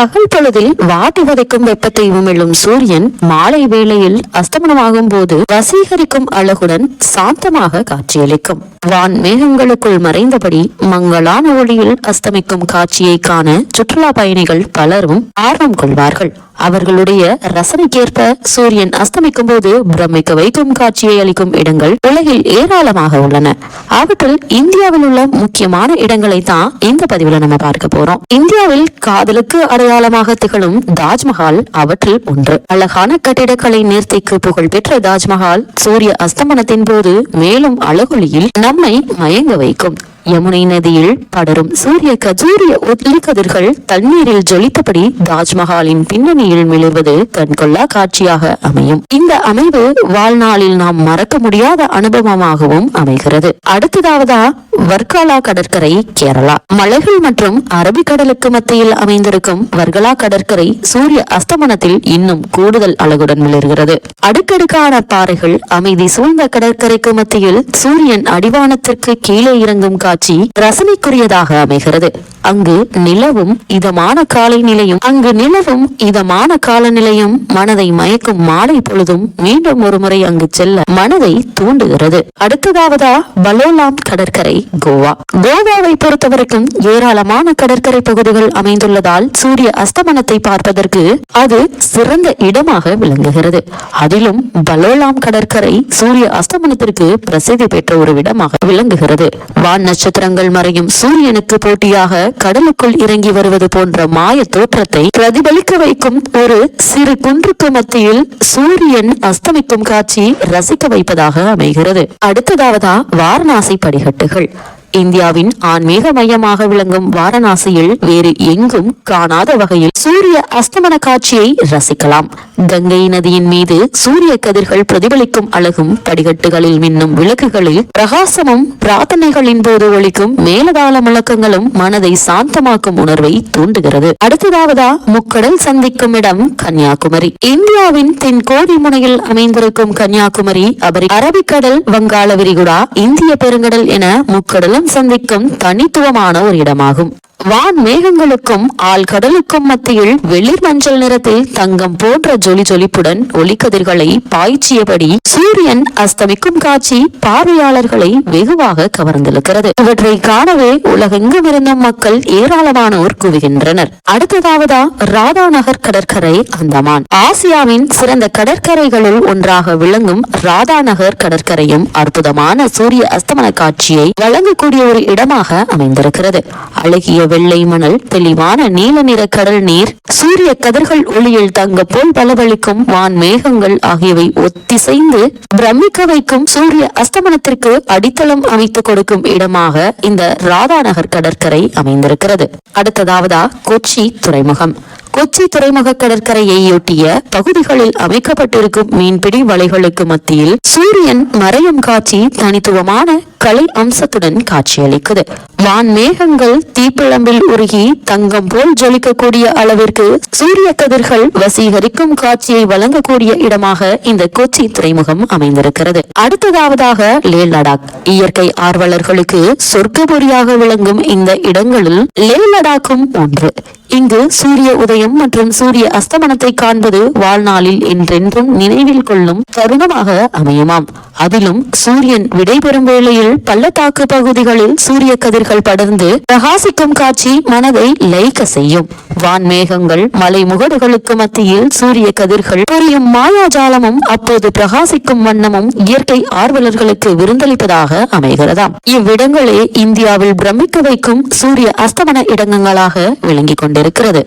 பகல் பொழுதில் வாட்டி வதைக்கும் வெப்பத்தை உமிழும் சூரியன் மாலை வேளையில் அஸ்தமனமாகும் போது வசீகரிக்கும் அழகுடன் சாந்தமாக காட்சியளிக்கும். வான் மேகங்களுக்குள் மறைந்தபடி மங்களான ஒளியில் அஸ்தமிக்கும் காட்சியை காண சுற்றுலா பயணிகள் பலரும் ஆர்வம் கொள்வார்கள். அவர்களுடைய ரசனைக்கேற்ப சூரியன் அஸ்தமிக்கும் போது பிரமிக்க வைக்கும் காட்சியை அளிக்கும் இடங்கள் உலகில் ஏராளமாக உள்ளன. அவற்றில் இந்தியாவில் உள்ள முக்கியமான இடங்களை தான் இந்த பதிவுல நம்ம பார்க்க போறோம். இந்தியாவில் காதலுக்கு அடையாளமாக திகழும் தாஜ்மஹால் அவற்றில் ஒன்று. அழகான கட்டிடக்கலை நேர்த்திக்கு புகழ்பெற்ற தாஜ்மஹால் சூரிய அஸ்தமனத்தின் போது மேலும் அழகொலியில் நம்மை மயங்க வைக்கும். யமுனை நதியில் படரும். சூரிய கஜூரிய ஒளிக்கதிர்கள் தண்ணீரில் ஜொலித்தபடி தாஜ்மஹாலின் பின்னணியில் மிளர்வது கண்கொள்ளா காட்சியாக அமையும். இந்த அமைவு வாழ்நாளில் நாம் மறக்க முடியாத அனுபவமாகவும் அமைகிறது. அடுத்ததாவதா வர்க்காலா கடற்கரை கேரளா. மலைகள் மற்றும் அரபிக்கடலுக்கு மத்தியில் அமைந்திருக்கும் வர்கலா கடற்கரை சூரிய அஸ்தமனத்தில் இன்னும் கூடுதல் அழகுடன் மிளர்கிறது. அடுக்கடுக்கான பாறைகள் அமைதி சூழ்ந்த கடற்கரைக்கு மத்தியில் சூரியன் அடிவானத்திற்கு கீழே இறங்கும் காட்சி ரசனைக்குரியதாக அமைகிறது. அங்கு நிலவும் இதமான காலை நிலையும் அங்கு நிலவும் இதமான காலநிலையும் மனதை மயக்கும் மாலை பொழுதும் மீண்டும் ஒரு முறை அங்கு செல்ல மனதை தூண்டுகிறது. அடுத்ததாவதா பலோலாம் கடற்கரை கோவா. கோவாவை பொறுத்தவரைக்கும் ஏராளமான கடற்கரை பகுதிகள் அமைந்துள்ளதால் சூரிய அஸ்தமனத்தை பார்ப்பதற்கு அது சிறந்த இடமாக விளங்குகிறது. அதிலும் பலோலாம் கடற்கரை சூரிய அஸ்தமனத்திற்கு பிரசித்தி பெற்ற ஒரு இடமாக விளங்குகிறது. வான் நட்சத்திரங்கள் மறையும் சூரியனுக்கு போட்டியாக கடலுக்குள் இறங்கி வருவது போன்ற மாய தோற்றத்தை பிரதிபலிக்க வைக்கும் ஒரு சிறு குன்றுக்கு மத்தியில் சூரியன் அஸ்தமிக்கும் காட்சி ரசிக்க வைப்பதாக அமைகிறது. அடுத்ததாவதா வாரணாசி படிகட்டுகள் இந்தியாவின் ஆன்மீக மையமாக விளங்கும் வாரணாசியில் வேறு எங்கும் காணாத வகையில் சூரிய அஸ்தமன காட்சியை ரசிக்கலாம். கங்கை நதியின் மீது சூரிய கதிர்கள் பிரதிபலிக்கும் அழகும் படிகட்டுகளில் மின்னும் விளக்குகளில் பிரகாசமும் பிரார்த்தனைகளின் போது ஒழிக்கும் மேலதாள முழக்கங்களும் மனதை சாந்தமாக்கும் உணர்வை தூண்டுகிறது. அடுத்ததாவதா முக்கடல் சந்திக்கும் இடம் கன்னியாகுமரி. இந்தியாவின் தென்கோடி முனையில் அமைந்திருக்கும் கன்னியாகுமரி அபரி அரபிக்கடல் வங்காள விரிகுடா இந்திய பெருங்கடல் என முக்கடலும் சந்திக்கும் தனித்துவமான ஒரு இடமாகும். வான் மேகங்களுக்கும் ஆழ்கடலுக்கும் மத்தியில் வெளிர் மஞ்சள் நிறத்தில் தங்கம் போன்ற ஜொலி ஜொலிப்புடன் ஒளிக்கதிர்களை பாய்ச்சியபடி சூரியன் அஸ்தமிக்கும் காட்சி பார்வையாளர்களை வெகுவாக கவர்ந்திருக்கிறது. இவற்றை காணவே உலகெங்கும் இருந்தும் மக்கள் ஏராளமானோர் குவிகின்றனர். அடுத்ததாவதா ராதா நகர் கடற்கரை அந்தமான். ஆசியாவின் சிறந்த கடற்கரைகளுள் ஒன்றாக விளங்கும் ராதா நகர் கடற்கரையும் அற்புதமான சூரிய அஸ்தமன காட்சியை வழங்கக்கூடிய ஒரு இடமாக அமைந்திருக்கிறது. அழகிய வெள்ளை மணல் தெளிவான நீல நிற கடல் நீர் சூரிய கதிர்கள் ஒளியில் தங்க போல் பலவழிக்கும் வான் மேகங்கள் ஆகியவை ஒத்திசைந்து பிரமிக்க வைக்கும் சூரிய அஸ்தமனத்திற்கு அடித்தளம் அமைத்து கொடுக்கும் இடமாக இந்த ராதாநகர் கடற்கரை அமைந்திருக்கிறது. அடுத்ததாவதா கொச்சி துறைமுகம். கொச்சி துறைமுக கடற்கரையையொட்டிய பகுதிகளில் அமைக்கப்பட்டிருக்கும் மீன்பிடி வலைகளுக்கு மத்தியில் சூரியன் மறையும் காட்சி தனித்துவமான கலை அம்சத்துடன் காட்சியளிக்குது. வான் மேகங்கள் தீப்பிழம்பில் உருகி தங்கம் போல் ஜொலிக்கக்கூடிய அளவிற்கு சூரிய கதிர்கள் வசீகரிக்கும் காட்சியை வழங்கக்கூடிய இடமாக இந்த கொச்சி துறைமுகம் அமைந்திருக்கிறது. அடுத்ததாவதாக லே லடாக். இயற்கை ஆர்வலர்களுக்கு சொர்க்கபுரியாக விளங்கும் இந்த இடங்களில் லே லடாக்கும் ஒன்று. இங்கு சூரிய உதயம் மற்றும் சூரிய அஸ்தமனத்தை காண்பது வாழ்நாளில் என்றென்றும் நினைவில் கொள்ளும் தருணமாக அமையுமாம். அதிலும் சூரியன் விடைபெறும் வேளையில் பள்ளத்தாக்கு பகுதிகளில் சூரிய கதிர்கள் படர்ந்து பிரகாசிக்கும் காட்சி மனதை லயிக்க செய்யும். வான்மேகங்கள் மலை முகடுகளுக்கு மத்தியில் சூரிய கதிர்கள் புரியும் மாயாஜாலமும் அப்போது பிரகாசிக்கும் வண்ணமும் இயற்கை ஆர்வலர்களுக்கு விருந்தளிப்பதாக அமைகிறதாம். இவ்விடங்களே இந்தியாவில் பிரமிக்க வைக்கும் சூரிய அஸ்தமன இடங்களாக விளங்கிக் கொண்டிருக்கிறது.